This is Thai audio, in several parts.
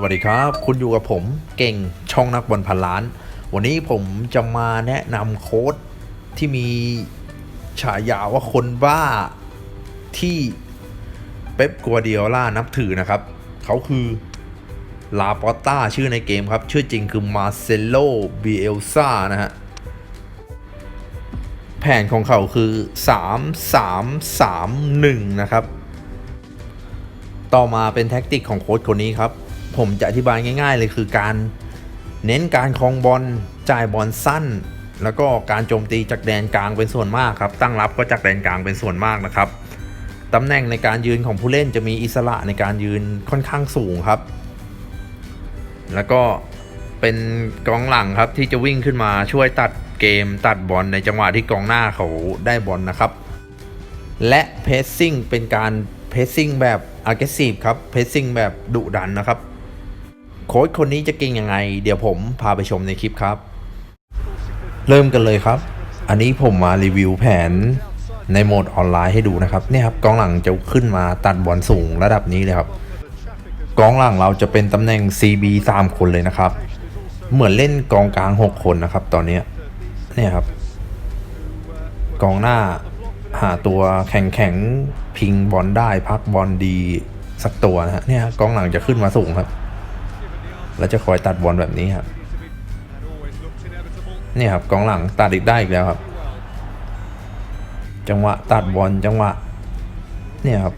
สวัสดีครับ คุณอยู่กับผมเก่งช่องนักบอลพันล้าน วันนี้ผมจะมาแนะนำโค้ดที่มีฉายาว่าคนบ้าที่เป๊ปกัวเดียล่านับถือนะครับ เขาคือลาปอตต้าชื่อในเกมครับ ชื่อจริงคือมาเซโลบิเอลซ่านะฮะ แผนของเขาคือ 3 3 3 1 นะครับ ต่อมาเป็นแท็กติกของโค้ชคนนี้ครับ ผมจะอธิบายง่าย ๆ เลยคือการเน้นการครองบอลจ่ายบอลสั้น แล้วก็การโจมตีจากแดนกลางเป็นส่วนมากครับ ตั้งรับก็จากแดนกลางเป็นส่วนมากนะครับตำแหน่งในการยืนของผู้เล่นจะมีอิสระในการยืนค่อนข้างสูงครับ แล้วก็เป็นกองหลังครับที่จะวิ่งขึ้นมาช่วยตัดเกมตัดบอลในจังหวะที่กองหน้าเขาได้บอลนะครับ และเพสซิ่งเป็นการเพสซิ่งแบบ aggressive ครับเพสซิ่งแบบดุดันนะครับ โค้ชคนนี้จะเก่งยังไง เดี๋ยวผมพาไปชมในคลิปครับ เริ่มกันเลยครับ อันนี้ผมมารีวิวแผนในโหมดออนไลน์ให้ดูนะครับเนี่ยครับกองหลังจะขึ้นมาตัดบอลสูงระดับนี้เลยครับกองหลังเราจะเป็นตำแหน่ง CB 3 คนเลยนะครับ เหมือนเล่นกองกลาง 6 คนนะครับ ตอนนี้เนี่ยครับ กองหน้าหาตัวแข็งแข็งพิงบอลได้พักบอลดีสักตัวนะฮะเนี่ยกองหลังจะขึ้นมาสูงครับ แล้วจะคอยตัดบอลแบบนี้ครับนี่ครับกองหลังตัดอีกได้อีกแล้วครับ จังหวะตัดบอลจังหวะเนี่ยครับ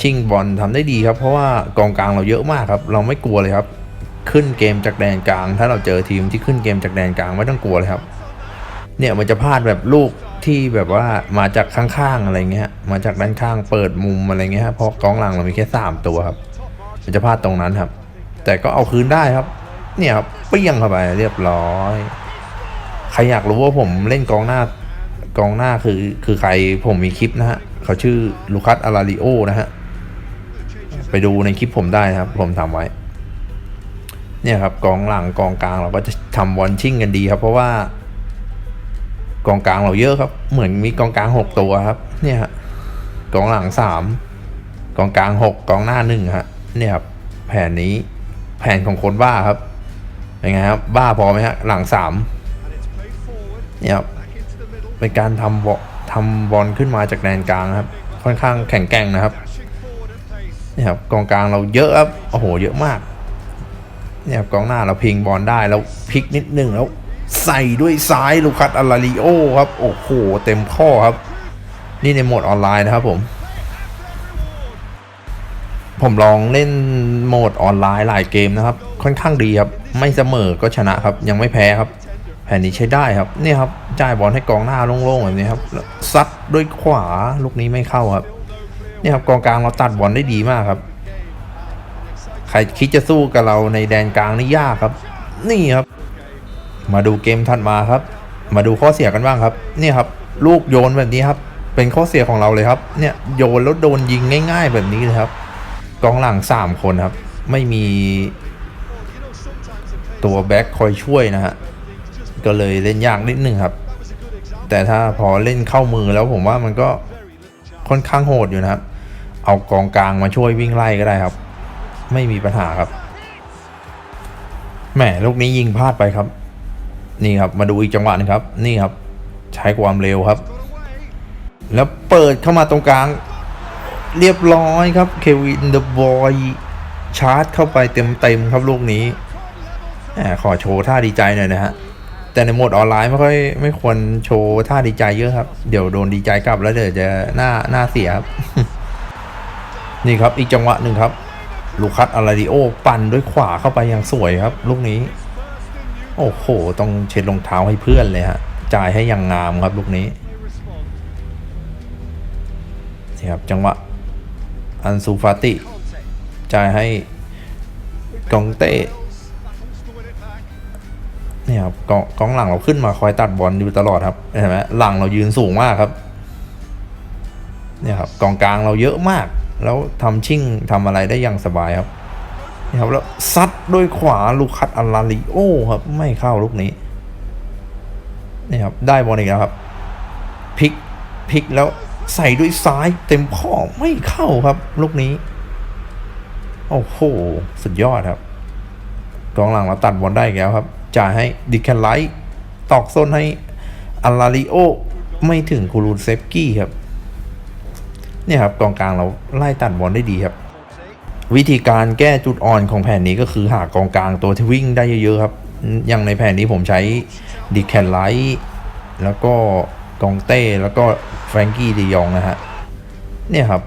ชิงบอลทำได้ดีครับ เพราะว่ากองกลางเราเยอะมากครับ เราไม่กลัวเลยครับ ขึ้นเกมจากแดนกลาง ถ้าเราเจอทีมที่ขึ้นเกมจากแดนกลางไม่ต้องกลัวเลยครับ เนี่ยมันจะพลาดแบบลูกที่แบบว่ามาจากข้างๆอะไรเงี้ย มาจากด้านข้างเปิดมุมอะไรเงี้ยเพราะกองหลังเรามีแค่สามตัวครับ มันจะพลาดตรงนั้นครับ แต่ก็เอาคืนได้ครับ เนี่ยครับเปี้ยงเข้าไปเรียบร้อยใครอยากรู้ว่าผมเล่นกองหน้ากองหน้าคือคือใครผมมีคลิปนะฮะเขาชื่อลูคัสอาราริโอนะฮะไปดูในคลิปผมได้ครับ ผมทำไว้ เนี่ยครับกองหลังกองกลางเราก็จะทำวอลชิ่งกันดีครับ เพราะว่า กองกลางเราเยอะครับ เหมือนมีกองกลางหกตัวครับ เนี่ยฮะกองหลังสามกองกลางหกกองหน้าหนึ่งฮะ เนี่ยครับแผนนี้ แผนของคนบ้าครับเป็นไงครับบ้าพอไหมฮะหลังสามเนี่ยครับเป็นการทำบอลทำบอลขึ้นมาจากแดนกลางครับ ค่อนข้างแข็งแกร่งนะครับเนี่ยครับกองกลางเราเยอะครับโอ้โห เยอะมากเนี่ยครับกองหน้าเราพิงบอลได้แล้วพลิกนิดนึงแล้วใส่ด้วยซ้ายลูคัสอาราริโอครับ โอ้โห เต็มข้อครับ นี่ในโหมดออนไลน์นะครับผม ผมลองเล่นโหมดออนไลน์หลายเกมนะครับ ค่อนข้างดีครับ ไม่เสมอก็ชนะครับ ยังไม่แพ้ครับ แผนนี้ใช้ได้ครับ เนี่ยครับ จ่ายบอลให้กองหน้าโล่งๆแบบนี้ครับ ซัดด้วยขวาลูกนี้ไม่เข้าครับ เนี่ยครับกองกลางเราตัดบอลได้ดีมากครับ ใครคิดจะสู้กับเราในแดนกลางนี่ยากครับ นี่ครับ มาดูเกมถัดมาครับ มาดูข้อเสียกันบ้างครับ เนี่ยครับ ลูกโยนแบบนี้ครับ เป็นข้อเสียของเราเลยครับ เนี่ยโยนแล้วโดนยิงง่าย ๆ แบบนี้เลยครับ กองหลังสามคนครับ ไม่มีตัวแบ็คคอยช่วยนะฮะ ก็เลยเล่นยากนิดนึงครับ แต่ถ้าพอเล่นเข้ามือแล้วผมว่ามันก็ค่อนข้างโหดอยู่นะครับ เอากองกลางมาช่วยวิ่งไล่ก็ได้ครับ ไม่มีปัญหาครับ แหมลูกนี้ยิงพลาดไปครับ นี่ครับมาดูอีกจังหวะหนึงครับ นี่ครับ ใช้ความเร็วครับ แล้วเปิดเข้ามาตรงกลาง เรียบร้อยครับ เควินเดอะบอยชาร์จเข้าไปเต็มๆครับลูกนี้ขอโชว์ท่าดีใจหน่อยนะฮะ แต่ในโหมดออนไลน์ไม่ค่อยไม่ควรโชว์ท่าดีใจเยอะครับ เดี๋ยวโดนดีใจกลับแล้วเดี๋ยวจะหน้าหน้าเสียครับ นี่ครับอีกจังหวะหนึ่งครับ ลูคัสอาราดิโอ ปั่นด้วยขวาเข้าไปอย่างสวยครับ ลูกนี้ โอ้โห ต้องเช็ดรองเท้าให้เพื่อนเลยฮะจ่ายให้อย่างงามครับลูกนี้นี่ครับจังหวะ อันซูฟาติ จ่ายให้กองเต้เนี่ยครับกองกองหลังเราขึ้นมาคอยตัดบอลอยู่ตลอดครับเห็นไหมหลังเรายืนสูงมากครับเนี่ยครับกองกลางเราเยอะมาก แล้วทำชิ่งทำอะไรได้อย่างสบายครับนี่ครับแล้วซัดด้วยขวาลูคัสอาราลิโอครับ ไม่เข้าลูกนี้นี่ครับได้บอลอีกแล้วครับพลิกพลิกแล้ว ใส่ด้วยซ้ายเต็มข้อไม่เข้าครับ ลูกนี้ โอ้โห สุดยอดครับ กองหลังเราตัดบอลได้แล้วครับ จ่ายให้ดิแคนไลท์ตอกส้นให้อัลลาริโอ ไม่ถึงคูรูเซฟกี้ครับ เนี่ยครับกองกลางเราไล่ตัดบอลได้ดีครับ วิธีการแก้จุดอ่อนของแผนนี้ก็คือหากองกลางตัวที่วิ่งได้เยอะๆครับ อย่างในแผนนี้ผมใช้ดิแคนไลท์แล้วก็ กองเต้แล้วก็แฟรงกี้ดียองนะฮะเนี่ยครับ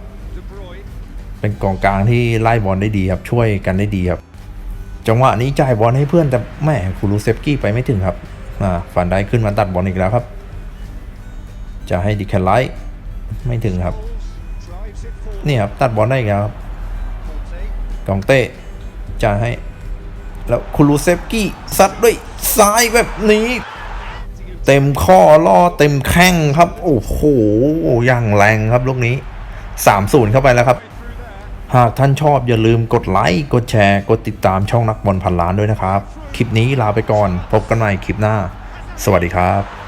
เป็นกองกลางที่ไล่บอลได้ดีครับ ช่วยกันได้ดีครับ จังหวะนี้จ่ายบอลให้เพื่อนแต่แม่คูรูเซฟกี้ไปไม่ถึงครับอ่าฟันได้ขึ้นมาตัดบอลอีกแล้วครับ จะให้ดิแคนไลท์ไม่ถึงครับนี่ครับตัดบอลได้อีกแล้วครับกองเต้จ่ายให้ แล้วคูรูเซฟกี้ซัดด้วยซ้ายแบบนี้ เต็มข้อล่อเต็มแข้งครับ โอ้โหอย่างแรงครับลูกนี้3-0เข้าไปแล้วครับ หากท่านชอบอย่าลืมกดไลค์กดแชร์กดติดตามช่องนักบอลพันล้านด้วยนะครับ คลิปนี้ลาไปก่อน พบกันใหม่คลิปหน้า สวัสดีครับ